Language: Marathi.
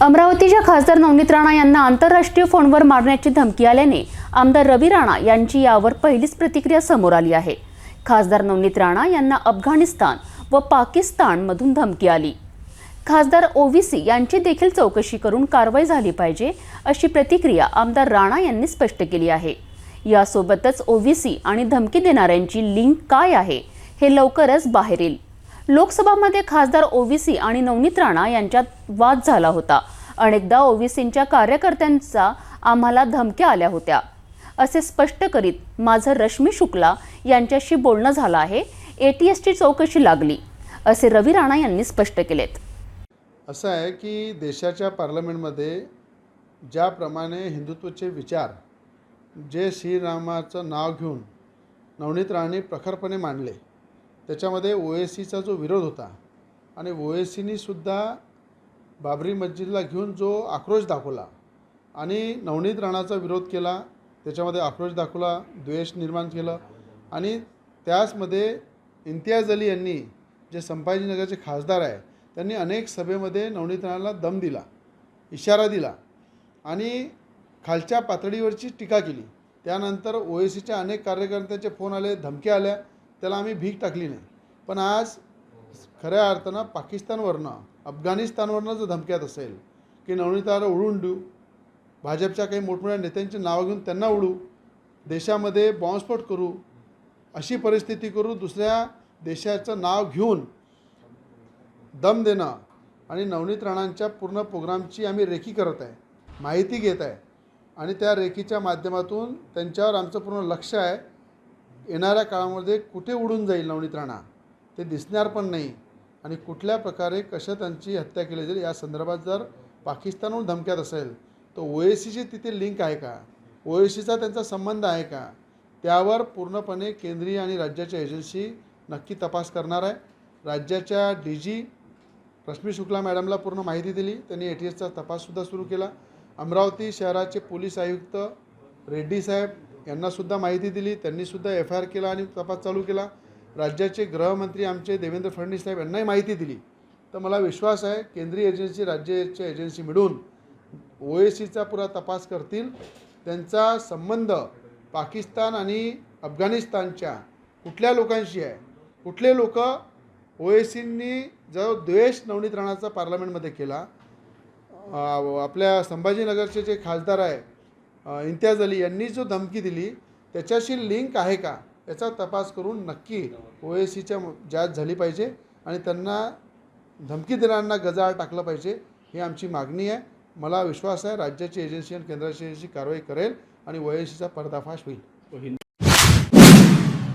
अमरावतीच्या खासदार नवनीत राणा यांना आंतरराष्ट्रीय फोनवर मारण्याची धमकी आल्याने आमदार रवी राणा यांची यावर पहिलीच प्रतिक्रिया समोर आली आहे. खासदार नवनीत राणा यांना अफगाणिस्तान व पाकिस्तानमधून धमकी आली. खासदार ओवीसी यांची देखील चौकशी करून कारवाई झाली पाहिजे अशी प्रतिक्रिया आमदार राणा यांनी स्पष्ट केली आहे. यासोबतच ओवीसी आणि धमकी देणाऱ्यांची लिंक काय आहे हे लवकरच बाहेर येईल. लोकसभामध्ये खासदार ओवीसी आणि नवनीत राणा यांच्यात वाद झाला होता. अनेकदा ओवीसींच्या कार्यकर्त्यांचा आम्हाला धमक्या आल्या होत्या. असे स्पष्ट करीत माझं रश्मी शुक्ला यांच्याशी बोलणं झालं आहे. ए टी एसची चौकशी लागली असे रवी राणा यांनी स्पष्ट केलेत. असं आहे की देशाच्या पार्लमेंटमध्ये ज्याप्रमाणे हिंदुत्वचे विचार जे श्रीरामाचं नाव घेऊन नवनीत राणे प्रखरपणे मांडले त्याच्यामध्ये ओ एस सीचा जो विरोध होता आणि ओ एस सुद्धा बाबरी मस्जिदला घेऊन जो आक्रोश दाखवला आणि नवनीत राणाचा विरोध केला त्याच्यामध्ये आक्रोश दाखवला द्वेष निर्माण केलं आणि त्याचमध्ये इम्तियाज अली यांनी जे संभाजीनगरचे खासदार आहे त्यांनी अनेक सभेमध्ये नवनीत राणाला दम दिला इशारा दिला आणि खालच्या पातळीवरची टीका केली. त्यानंतर ओ ए सीच्या अनेक कार्यकर्त्यांचे फोन आले धमक्या आल्या त्याला आम्ही भीक टाकली नाही. पण आज खऱ्या अर्थानं पाकिस्तानवरनं अफगाणिस्तानवरनं जर धमक्यात असेल की नवनीताला उडून देऊ भाजपच्या काही मोठमोठ्या नेत्यांची नावं घेऊन त्यांना उडू देशामध्ये बॉम्बस्फोट करू अशी परिस्थिती करू दुसऱ्या देशाचं नाव घेऊन दम देणं आणि नवनीत राणांच्या पूर्ण प्रोग्रामची आम्ही रेखी करत आहे माहिती घेत आहे. आणि त्या रेखीच्या माध्यमातून त्यांच्यावर आमचं पूर्ण लक्ष आहे. येणाऱ्या काळामध्ये कुठे उडून जाईल नवनीत राणा? ते दिसणार पण नाही. आणि कुठल्या प्रकारे कशा त्यांची हत्या केली जाईल या संदर्भात जर पाकिस्तानहून धमक्यात असेल तर ओ सीची तिथे लिंक आहे का? ओ सीचा त्यांचा संबंध आहे का? त्यावर पूर्णपणे केंद्रीय आणि राज्याच्या एजन्सी नक्की तपास करणार आहे. राज्याच्या डी जी रश्मी शुक्ला मॅडमला पूर्ण माहिती दिली. त्यांनी ए टी एसचा तपाससुद्धा सुरू केला. अमरावती शहराचे पोलीस आयुक्त रेड्डी साहेब यांनासुद्धा माहिती दिली त्यांनीसुद्धा एफ आय आर केला आणि तपास चालू केला. राज्याचे गृहमंत्री आमचे देवेंद्र फडणवीस साहेब यांनाही माहिती दिली. तर मला विश्वास आहे केंद्रीय एजन्सी राज्याच्या एजन्सी मिळून ओ ए सीचा पुरा तपास करतील. त्यांचा संबंध पाकिस्तान आणि अफगाणिस्तानच्या कुठल्या लोकांशी आहे? कुठले लोक ओ ए सींनी जो द्वेष नवनीत राणाचा पार्लमेंटमध्ये केला आपल्या संभाजीनगरचे जे खासदार आहे इम्तियाज अली यांनी जो धमकी दिली त्याच्याशी लिंक आहे का? याचा तपास करून नक्की ओ ए सीच्या जाच झाली पाहिजे आणि त्यांना धमकी देणाऱ्यांना गजाळ टाकलं पाहिजे ही आमची मागणी आहे. मला विश्वास आहे राज्याची एजन्सी आणि केंद्राची एजन्सी कारवाई करेल आणि ओ ए सीचा पर्दाफाश होईल.